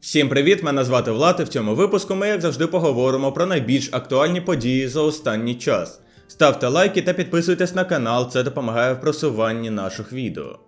Всім привіт! Мене звати Влад, і в цьому випуску ми, як завжди, поговоримо про найбільш актуальні події за останній час. Ставте лайки та підписуйтесь на канал, це допомагає в просуванні наших відео.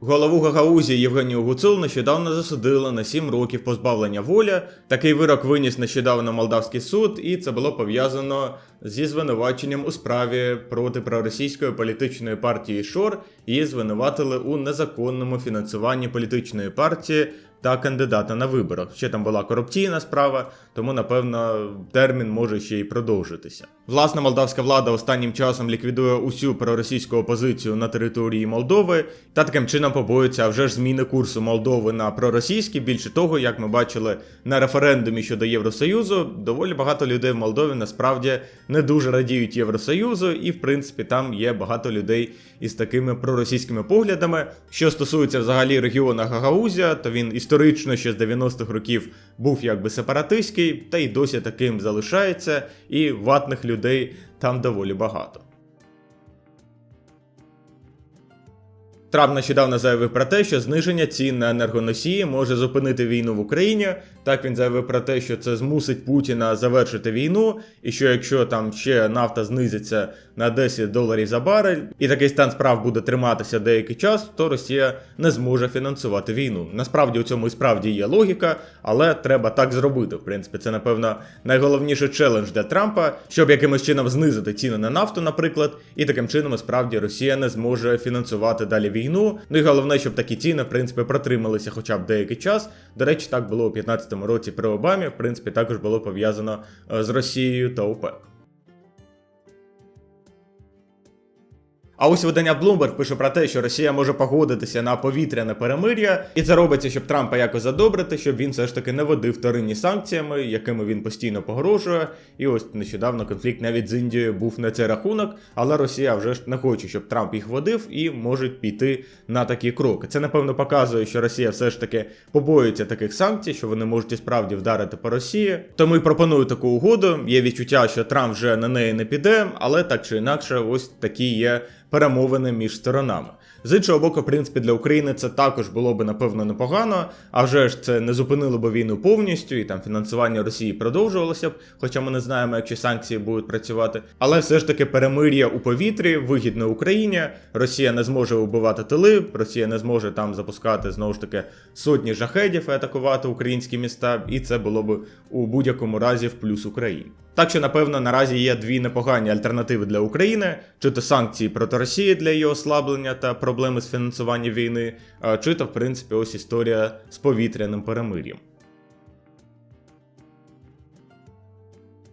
Голову Гагаузії Євгенію Гуцул нещодавно засудили на 7 років позбавлення волі. Такий вирок виніс нещодавно молдавський суд, і це було пов'язано зі звинуваченням у справі проти проросійської політичної партії Шор. Її звинуватили у незаконному фінансуванні політичної партії та кандидата на виборах. Ще там була корупційна справа, тому напевно термін може ще й продовжитися. Власне, молдавська влада останнім часом ліквідує усю проросійську опозицію на території Молдови та таким чином побоюється вже ж зміни курсу Молдови на проросійський. Більше того, як ми бачили на референдумі щодо Євросоюзу, доволі багато людей в Молдові насправді не дуже радіють Євросоюзу, і в принципі там є багато людей із такими проросійськими поглядами. Що стосується взагалі регіону Гагаузія, то він історично ще з 90-х років був якби сепаратистський, та й досі таким залишається, і ватних людей там доволі багато. Трамп нещодавно заявив про те, що зниження цін на енергоносії може зупинити війну в Україні. Так він заявив про те, що це змусить Путіна завершити війну, і що якщо там ще нафта знизиться на 10 доларів за барель, і такий стан справ буде триматися деякий час, то Росія не зможе фінансувати війну. Насправді у цьому і справді є логіка, але треба так зробити. В принципі, це напевно найголовніший челендж для Трампа, щоб якимось чином знизити ціни на нафту, наприклад, і таким чином справді Росія не зможе фінансувати далі війну. Ну і головне, щоб такі ціни, в принципі, протрималися хоча б деякий час. До речі, так було у 2015 році при Обамі. В принципі, також було пов'язано е, з Росією та ОПЕК. А ось видання Bloomberg пише про те, що Росія може погодитися на повітряне перемир'я, і це робиться, щоб Трампа якось задобрити, щоб він все ж таки не водив вторинні санкціями, якими він постійно погрожує. І ось нещодавно конфлікт навіть з Індією був на цей рахунок, але Росія вже ж не хоче, щоб Трамп їх водив, і можуть піти на такі кроки. Це напевно показує, що Росія все ж таки побоюється таких санкцій, що вони можуть і справді вдарити по Росії. Тому і пропоную таку угоду. Є відчуття, що Трамп вже на неї не піде, але так чи інакше, ось такі є перемовини між сторонами. З іншого боку, в принципі, для України це також було би напевно непогано, а вже ж це не зупинило б війну повністю, і там фінансування Росії продовжувалося б, хоча ми не знаємо, як ці санкції будуть працювати. Але все ж таки перемир'я у повітрі вигідно Україні. Росія не зможе вбивати тили, Росія не зможе там запускати знову ж таки сотні жахедів і атакувати українські міста, і це було б у будь-якому разі в плюс Україні. Так що, напевно, наразі є дві непогані альтернативи для України: чи то санкції проти Росії для її ослаблення та проблеми з фінансуванням війни, чи то, в принципі, ось історія з повітряним перемир'ям.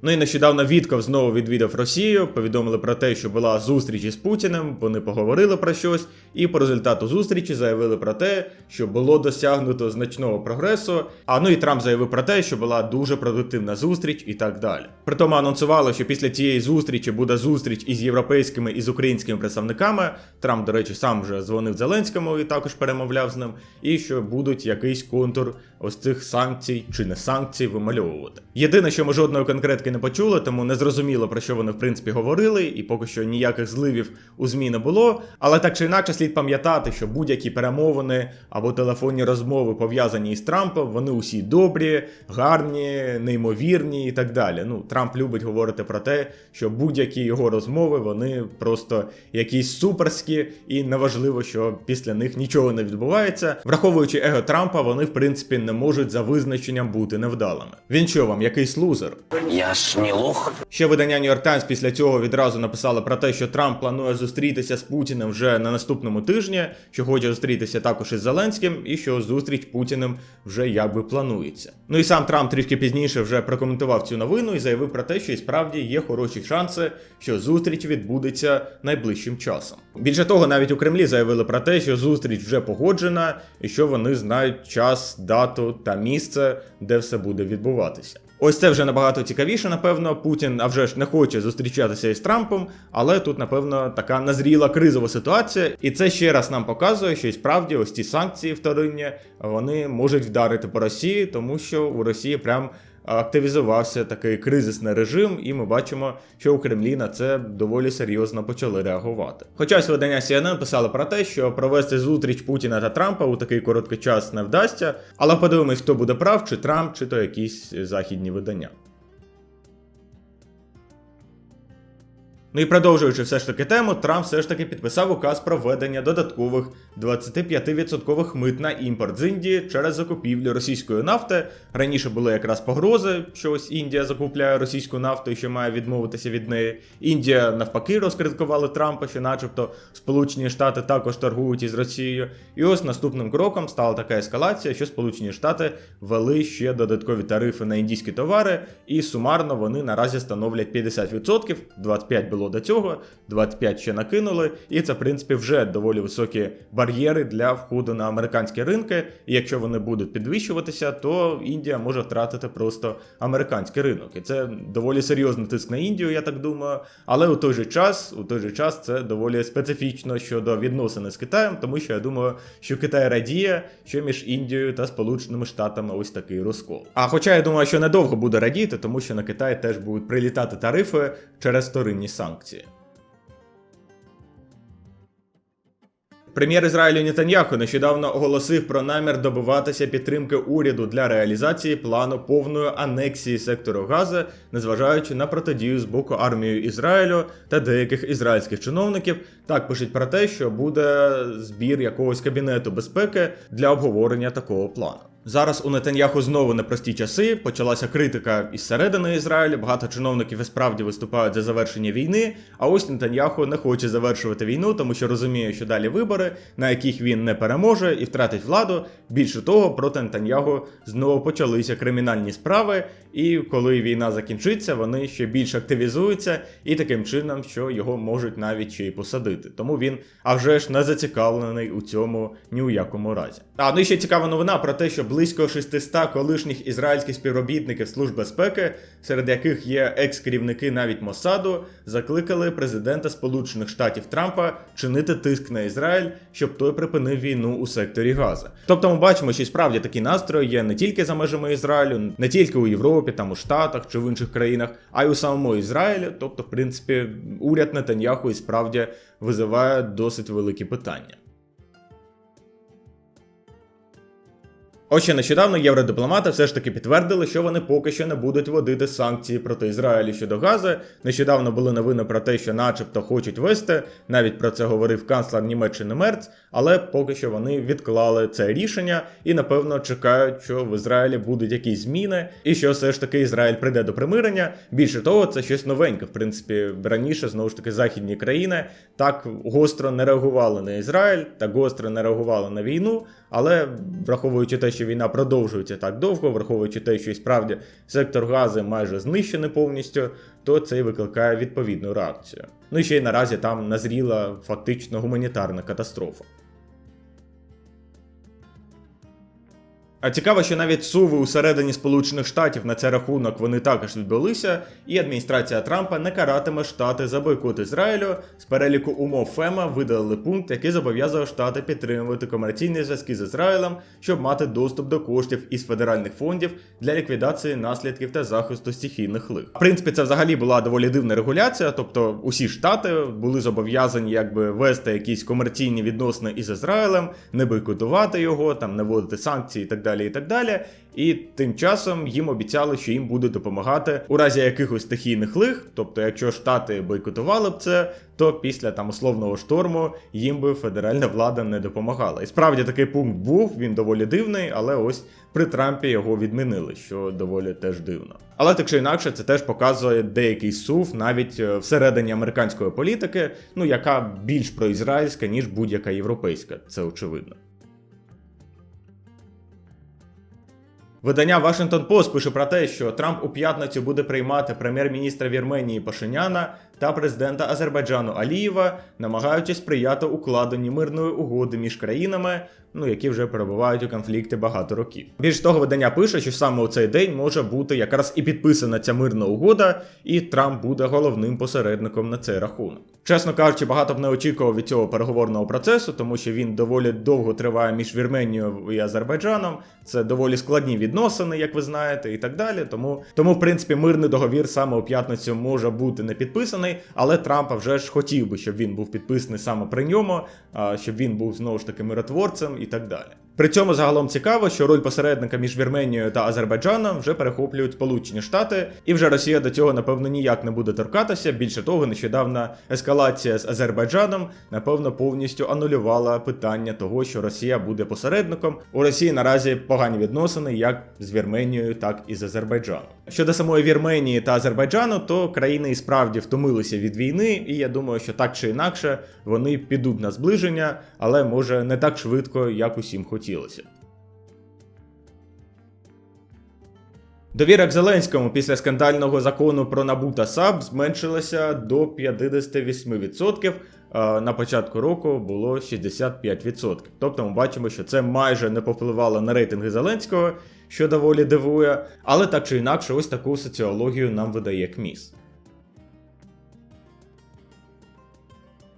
Ну і нещодавно Вітков знову відвідав Росію, повідомили про те, що була зустріч із Путіним, вони поговорили про щось, і по результату зустрічі заявили про те, що було досягнуто значного прогресу. А ну і Трамп заявив про те, що була дуже продуктивна зустріч і так далі. Притому анонсували, що після цієї зустрічі буде зустріч із європейськими і з українськими представниками. Трамп, до речі, сам вже дзвонив Зеленському і також перемовляв з ним, і що будуть якийсь контур ось цих санкцій чи не санкцій вимальовувати. Єдине, що ми жодної конкретки не почули, тому не зрозуміло про що вони в принципі говорили, і поки що ніяких зливів у змі не було. Але так чи інакше слід пам'ятати, що будь-які перемовини або телефонні розмови пов'язані із Трампом, вони усі добрі, гарні, неймовірні і так далі. Ну, Трамп любить говорити про те, що будь-які його розмови вони просто якісь суперські, і неважливо, що після них нічого не відбувається. Враховуючи его Трампа, вони в принципі не можуть за визначенням бути невдалими. Він що вам, якийсь лузер? Я не лох. Ще видання New York Times після цього відразу написали про те, що Трамп планує зустрітися з Путіним вже на наступному тижні, що хоче зустрітися також із Зеленським, і що зустріч Путіним вже якби планується. Ну і сам Трамп трішки пізніше вже прокоментував цю новину і заявив про те, що і справді є хороші шанси, що зустріч відбудеться найближчим часом. Більше того, навіть у Кремлі заявили про те, що зустріч вже погоджена, і що вони знають час, дату та місце, де все буде відбуватися. Ось це вже набагато цікавіше, напевно. Путін, а вже ж не хоче зустрічатися із Трампом, але тут, напевно, така назріла кризова ситуація, і це ще раз нам показує, що і справді ось ці санкції вторинні вони можуть вдарити по Росії, тому що у Росії прям активізувався такий кризисний режим, і ми бачимо, що у Кремлі на це доволі серйозно почали реагувати. Хоча видання CNN писали про те, що провести зустріч Путіна та Трампа у такий короткий час не вдасться, але подивимось, хто буде прав, чи Трамп, чи то якісь західні видання. Ну і продовжуючи все ж таки тему, Трамп все ж таки підписав указ про введення додаткових 25% мит на імпорт з Індії через закупівлю російської нафти. Раніше були якраз погрози, що ось Індія закупляє російську нафту і що має відмовитися від неї. Індія навпаки розкриткували Трампа, що, начебто, Сполучені Штати також торгують із Росією. І ось наступним кроком стала така ескалація, що Сполучені Штати ввели ще додаткові тарифи на індійські товари, і сумарно вони наразі становлять 50%, 25% було до цього, 25 ще накинули, і це, в принципі, вже доволі високі бар'єри для входу на американські ринки. І якщо вони будуть підвищуватися, то Індія може втратити просто американський ринок. І це доволі серйозний тиск на Індію, я так думаю. Але у той же час, у той же час, це доволі специфічно щодо відносини з Китаєм, тому що я думаю, що Китай радіє, що між Індією та Сполученими Штатами ось такий розкол. А хоча я думаю, що недовго буде радіти, тому що на Китай теж будуть прилітати тарифи через вторинні санкції санкції. Прем'єр Ізраїлю Нетаньяху нещодавно оголосив про намір добиватися підтримки уряду для реалізації плану повної анексії сектору Гази, незважаючи на протидію з боку армії Ізраїлю та деяких ізраїльських чиновників. Так пишуть про те, що буде збір якогось кабінету безпеки для обговорення такого плану. Зараз у Нетаньяху знову непрості часи. Почалася критика із середини Ізраїлю. Багато чиновників і справді виступають за завершення війни. А ось Нетаньяху не хоче завершувати війну, тому що розуміє, що далі вибори, на яких він не переможе і втратить владу. Більше того, проти Нетаньяху знову почалися кримінальні справи. І коли війна закінчиться, вони ще більше активізуються, і таким чином, що його можуть навіть ще й посадити. Тому він а вже ж не зацікавлений у цьому ні у якому разі. А ну і ще цікава новина про те, що близько 600 колишніх ізраїльських співробітників служб безпеки, серед яких є екс-керівники навіть Мосаду, закликали президента Сполучених Штатів Трампа чинити тиск на Ізраїль, щоб той припинив війну у секторі Газа. Тобто, ми бачимо, що і справді такі настрої є не тільки за межами Ізраїлю, не тільки у Європі, там у Штатах чи в інших країнах, а й у самому Ізраїлі. Тобто, в принципі, уряд Нетаньяху і справді визиває досить великі питання. Ось ще нещодавно євродипломати все ж таки підтвердили, що вони поки що не будуть вводити санкції проти Ізраїлю щодо Гази. Нещодавно були новини про те, що, начебто, хочуть вести. Навіть про це говорив канцлер Німеччини Мерц, але поки що вони відклали це рішення і, напевно, чекають, що в Ізраїлі будуть якісь зміни, і що все ж таки Ізраїль прийде до примирення. Більше того, це щось новеньке. В принципі, раніше знову ж таки західні країни так гостро не реагували на Ізраїль, так гостро не реагували на війну. Але враховуючи те, що війна продовжується так довго, враховуючи те, що і справді сектор гази майже знищений повністю, то це і викликає відповідну реакцію. Ну і ще й наразі там назріла фактично гуманітарна катастрофа. А цікаво, що навіть суви усередині Сполучених Штатів на цей рахунок вони також відбулися, і адміністрація Трампа не каратиме штати за бойкот Ізраїлю. З переліку умов ФЕМА видалили пункт, який зобов'язував штати підтримувати комерційні зв'язки з Ізраїлем, щоб мати доступ до коштів із федеральних фондів для ліквідації наслідків та захисту стихійних лих. В принципі, це взагалі була доволі дивна регуляція, тобто усі штати були зобов'язані якби вести якісь комерційні відносини із Ізраїлем, не бойкотувати його, там не вводити санкції і так далі далі, і так далі. І тим часом їм обіцяли, що їм будуть допомагати у разі якихось стихійних лих. Тобто, якщо штати бойкотували б це, то після там условного шторму їм би федеральна влада не допомагала. І справді такий пункт був, він доволі дивний, але ось при Трампі його відмінили, що доволі теж дивно. Але так чи інакше, це теж показує деякий сув навіть е, всередині американської політики, ну яка більш проізраїльська, ніж будь-яка європейська, це очевидно. Видання Washington Post пише про те, що Трамп у п'ятницю буде приймати прем'єр-міністра Вірменії Пашиняна та президента Азербайджану Алієва, намагаючись сприяти укладенню мирної угоди між країнами, ну які вже перебувають у конфлікті багато років. Більш того, видання пише, що саме у цей день може бути якраз і підписана ця мирна угода, і Трамп буде головним посередником на цей рахунок. Чесно кажучи, багато б не очікував від цього переговорного процесу, тому що він доволі довго триває між Вірменією і Азербайджаном. Це доволі складні відносини, як ви знаєте, і так далі. Тому, тому в принципі, мирний договір саме у п'ятницю може бути не підписаний, але Трампа вже ж хотів би, щоб він був підписаний саме при ньому, щоб він був знову ж таки миротворцем і так далі. При цьому загалом цікаво, що роль посередника між Вірменією та Азербайджаном вже перехоплюють Сполучені Штати, і вже Росія до цього напевно ніяк не буде торкатися. Більше того, нещодавна ескалація з Азербайджаном напевно повністю анулювала питання того, що Росія буде посередником. У Росії наразі погані відносини як з Вірменією, так і з Азербайджаном. Щодо самої Вірменії та Азербайджану, то країни і справді втомилися від війни, і я думаю, що так чи інакше вони підуть на зближення, але може не так швидко, як усім хотілося. Довіра к Зеленському після скандального закону про НАБУ та САП зменшилася до 58%. А На початку року було 65%. Тобто ми бачимо, що це майже не повпливало на рейтинги Зеленського, що доволі дивує. Але так чи інакше, ось таку соціологію нам видає КМІС.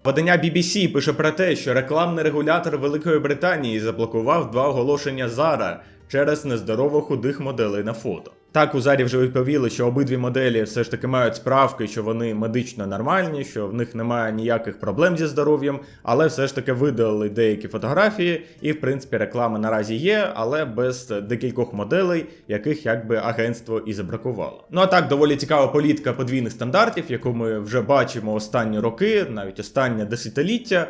Видання BBC пише про те, що рекламний регулятор Великої Британії заблокував два оголошення Zara через нездорово худих моделей на фото. Так, у Зарі вже відповіли, що обидві моделі все ж таки мають справки, що вони медично нормальні, що в них немає ніяких проблем зі здоров'ям, але все ж таки видалили деякі фотографії, і в принципі реклама наразі є, але без декількох моделей, яких якби агентство і забракувало. Ну а так, доволі цікава політика подвійних стандартів, яку ми вже бачимо останні роки, навіть останнє десятиліття.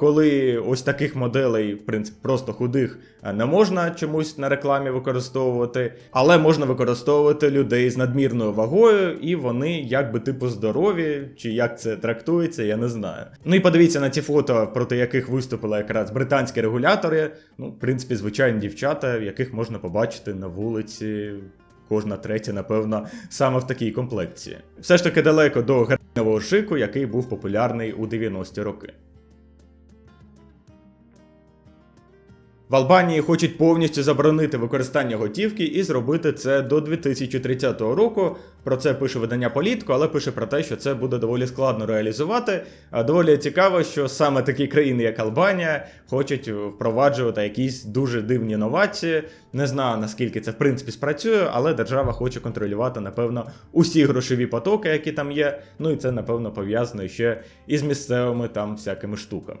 Коли ось таких моделей, в принципі, просто худих е, не можна чомусь на рекламі використовувати, але можна використовувати людей з надмірною вагою, і вони якби типу здорові, чи як це трактується, я не знаю. Ну і подивіться на ці фото, проти яких виступили якраз британські регулятори. Ну, в принципі, звичайні дівчата, яких можна побачити на вулиці. Кожна третя, напевно, саме в такій комплекції. Все ж таки далеко до героїнового шику, який був популярний у 90-ті роки. В Албанії хочуть повністю заборонити використання готівки і зробити це до 2030 року. Про це пише видання Політко, але пише про те, що це буде доволі складно реалізувати. Доволі цікаво, що саме такі країни, як Албанія, хочуть впроваджувати якісь дуже дивні новації. Не знаю наскільки це в принципі спрацює, але держава хоче контролювати, напевно, усі грошові потоки, які там є. Ну і це, напевно, пов'язано ще із місцевими там всякими штуками.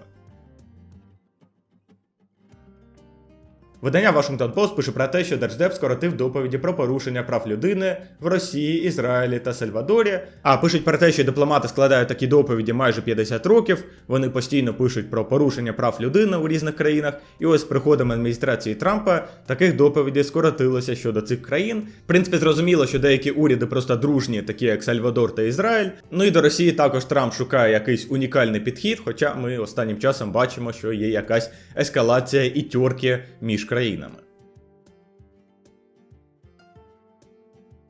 Видання Washington Post пише про те, що Держдеп скоротив доповіді про порушення прав людини в Росії, Ізраїлі та Сальвадорі. А пишуть про те, що дипломати складають такі доповіді майже 50 років. Вони постійно пишуть про порушення прав людини у різних країнах. І ось з приходом адміністрації Трампа таких доповідей скоротилося щодо цих країн. В принципі, зрозуміло, що деякі уряди просто дружні, такі як Сальвадор та Ізраїль. Ну і до Росії також Трамп шукає якийсь унікальний підхід. Хоча ми останнім часом бачимо, що є якась ескалація і тьорки між країнами.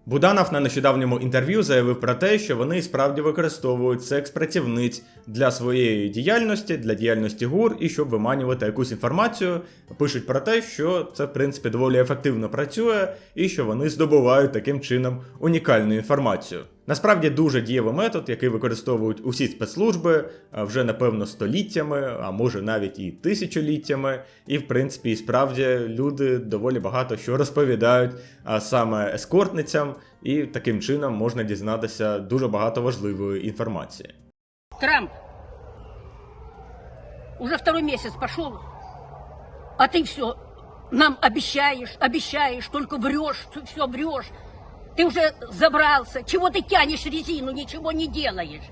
Буданов на нещодавньому інтерв'ю заявив про те, що вони справді використовують секс-працівниць для своєї діяльності, для діяльності ГУР і щоб виманювати якусь інформацію. Пишуть про те, що це в принципі доволі ефективно працює, і що вони здобувають таким чином унікальну інформацію. Насправді дуже дієвий метод, який використовують усі спецслужби вже напевно століттями, а може навіть і тисячоліттями. І в принципі, і справді люди доволі багато що розповідають а саме ескортницям, і таким чином можна дізнатися дуже багато важливої інформації. Трамп, уже второй месяц пошел, а ты все нам обещаешь, обещаешь, только врешь, все врешь. Ты уже забрался, чего ты тянешь резину, ничего не делаешь.